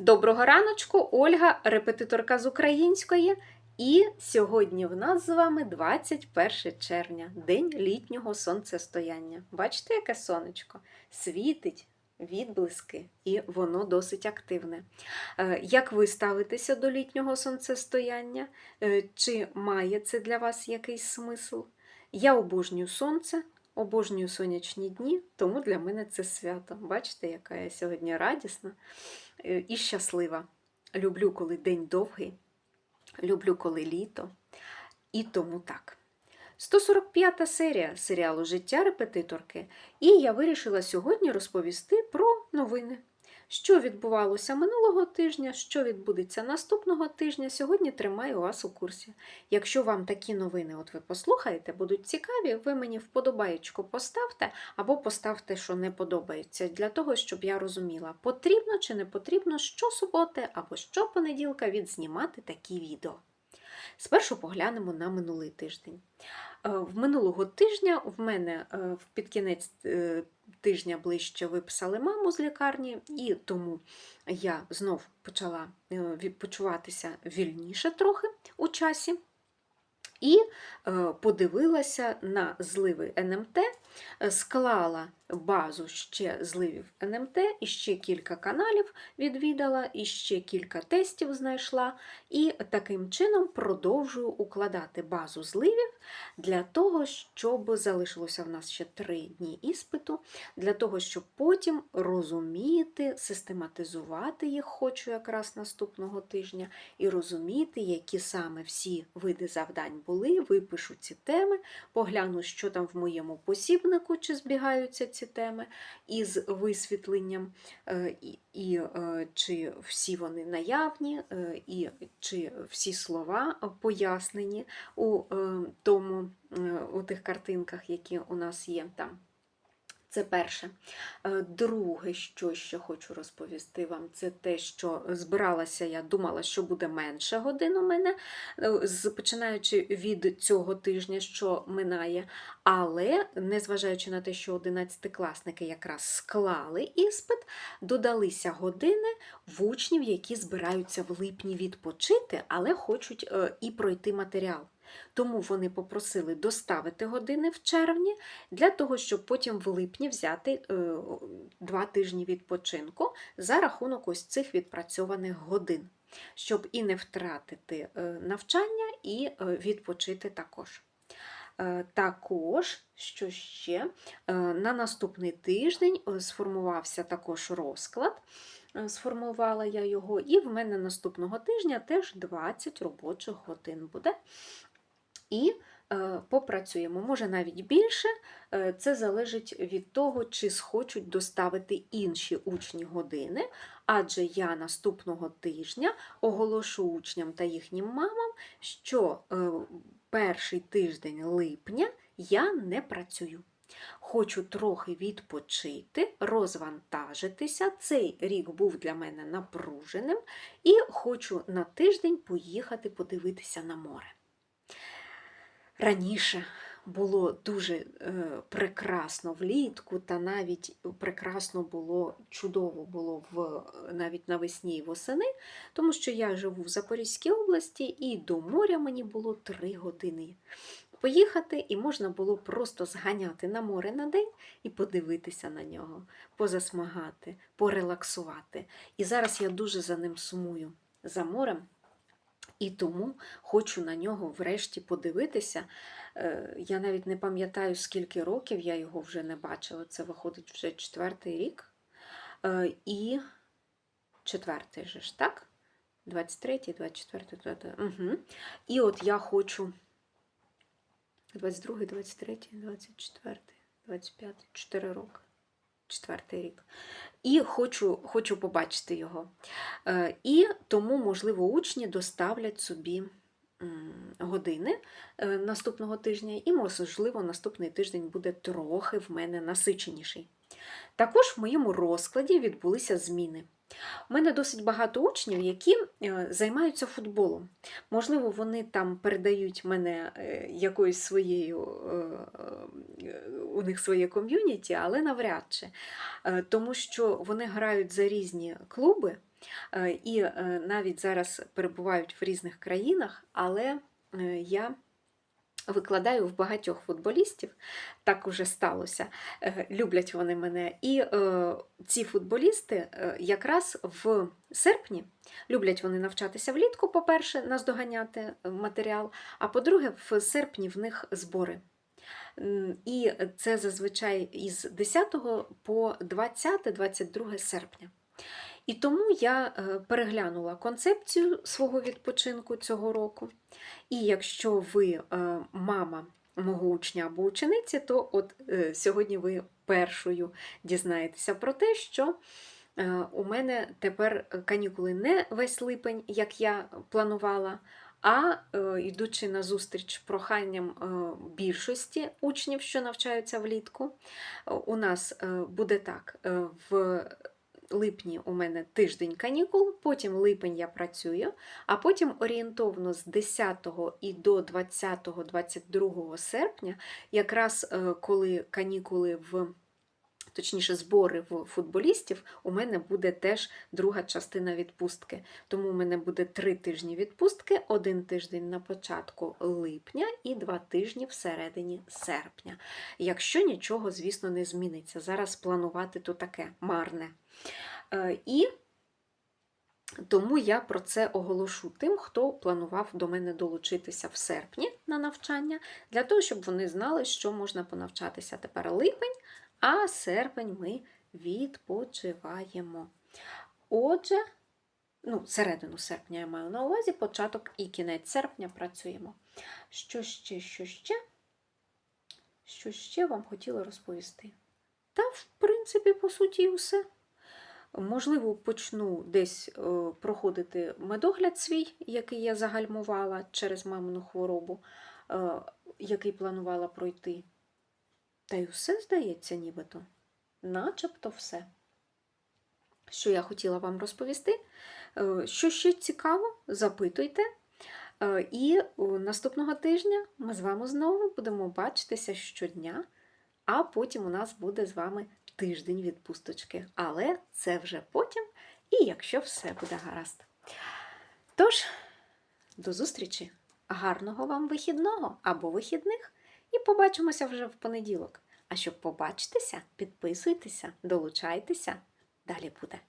Доброго раночку, Ольга, репетиторка з української. І сьогодні в нас з вами 21 червня, день літнього сонцестояння. Бачите, яке сонечко? Світить відблиски, і воно досить активне. Е, Як ви ставитеся до літнього сонцестояння? Е, Чи має це для вас якийсь смисл? Я обожнюю сонце, обожнюю сонячні дні, тому для мене це свято. Бачите, яка я сьогодні радісна е, і щаслива. Люблю, коли день довгий, люблю, коли літо. І тому так. 145 серія серіалу Життя репетиторки. І я вирішила сьогодні розповісти про новини. Що відбувалося минулого тижня, що відбудеться наступного тижня, сьогодні тримаю вас у курсі. Якщо вам такі новини, от ви послухаєте, будуть цікаві, ви мені вподобаєчку поставте або поставте, що не подобається, для того, щоб я розуміла, потрібно чи не потрібно щосуботи або щопонеділка відзнімати такі відео. Спершу поглянемо на минулий тиждень. Е, В минулого тижня в мене е, в під кінець е, тижня ближче виписали маму з лікарні, і тому я знов почала е, почуватися вільніше трохи у часі. І е, подивилася на зливи НМТ, склала базу ще зливів НМТ, і ще кілька каналів відвідала, і ще кілька тестів знайшла. І таким чином продовжую укладати базу зливів для того, щоб залишилося в нас ще три дні іспиту, для того, щоб потім розуміти, систематизувати їх хочу якраз наступного тижня, і розуміти, які саме всі види завдань були, випишу ці теми, погляну, що там в моєму посібнику, чи збігаються ці теми із висвітленням, е, і, е, чи всі вони наявні, е, і чи всі слова пояснені у тому, у тих картинках, які у нас є там. Це перше. Е, Друге, що ще хочу розповісти вам, це те, що збиралася, я думала, що буде менше годин у мене, е, починаючи від цього тижня, що минає. Але, незважаючи на те, що 11-класники якраз склали іспит, додалися години в учнів, які збираються в липні відпочити, але хочуть е, і пройти матеріал. Тому вони попросили доставити години в червні для того, щоб потім в липні взяти е, два тижні відпочинку за рахунок ось цих відпрацьованих годин, щоб і не втратити е, навчання, і е, відпочити також. Також, що ще, на наступний тиждень сформувався також розклад. Сформувала я його, і в мене наступного тижня теж 20 робочих годин буде. І е, попрацюємо, може навіть більше. Е, Це залежить від того, чи схочуть доставити інші учні години, адже я наступного тижня оголошу учням та їхнім мамам, що е, перший тиждень липня я не працюю. Хочу трохи відпочити, розвантажитися. Цей рік був для мене напруженим, і хочу на тиждень поїхати подивитися на море. Раніше було дуже е, прекрасно влітку, та навіть прекрасно було, чудово було в, навіть навесні і восени, тому що я живу в Запорізькій області, і до моря мені було три години. Поїхати, і можна було просто зганяти на море на день і подивитися на нього, позасмагати, порелаксувати. І зараз я дуже за ним сумую, за морем. І тому хочу на нього врешті подивитися. Е, Я навіть не пам'ятаю, скільки років я його вже не бачила. Це виходить вже четвертий рік. Е, І четвертий же ж, так? 23, 24, 25. Угу. І от я хочу 22, 23, 24, 25, 4 роки. Четвертий рік. І хочу, хочу побачити його. Е, І тому, можливо, учні доставлять собі години е, наступного тижня, і, можливо, наступний тиждень буде трохи в мене насиченіший. Також в моєму розкладі відбулися зміни. У мене досить багато учнів, які е, займаються футболом. Можливо, вони там передають мене е, якоюсь своєю, е, у них своє ком'юніті, але навряд чи. Тому що вони грають за різні клуби, і навіть зараз перебувають в різних країнах, але я викладаю в багатьох футболістів, так уже сталося. Е, Люблять вони мене. І е, ці футболісти е, якраз в серпні люблять вони навчатися влітку, по-перше, наздоганяти е, матеріал, а по-друге, в серпні в них збори. І це зазвичай із 10 по 20-22 серпня. І тому я е, переглянула концепцію свого відпочинку цього року. І якщо ви е, мама мого учня або учениці, то от е, сьогодні ви першою дізнаєтеся про те, що у мене тепер канікули не весь липень, як я планувала, а йдучи на зустріч проханням більшості учнів, що навчаються влітку, у нас буде так. в липні у мене тиждень канікул, потім липень я працюю, а потім орієнтовно з 10 і до 20-22 серпня, якраз е, коли канікули в. Точніше, збори в футболістів, у мене буде теж друга частина відпустки. Тому у мене буде три тижні відпустки, один тиждень на початку липня і два тижні всередині серпня. Якщо нічого, звісно, не зміниться. Зараз планувати то таке марне. Е, І тому я про це оголошу тим, хто планував до мене долучитися в серпні на навчання, для того, щоб вони знали, що можна понавчатися тепер липень, а серпень ми відпочиваємо. Отже, ну, середину серпня я маю на увазі, початок і кінець серпня працюємо. Що ще, що ще? Що ще вам хотіла розповісти? Та, в принципі, по суті, і все. Можливо, почну десь е, проходити медогляд свій, який я загальмувала через мамину хворобу, е, який планувала пройти. Та й все здається, нібито. Начебто все. Що я хотіла вам розповісти. Е, Що ще цікаво, запитуйте. Е, І е, наступного тижня ми з вами знову будемо бачитися щодня, а потім у нас буде з вами тиждень відпусточки. Але це вже потім, і якщо все буде гаразд. Тож, до зустрічі! Гарного вам вихідного або вихідних! І побачимося вже в понеділок. А щоб побачитися, підписуйтеся, долучайтеся. Далі буде.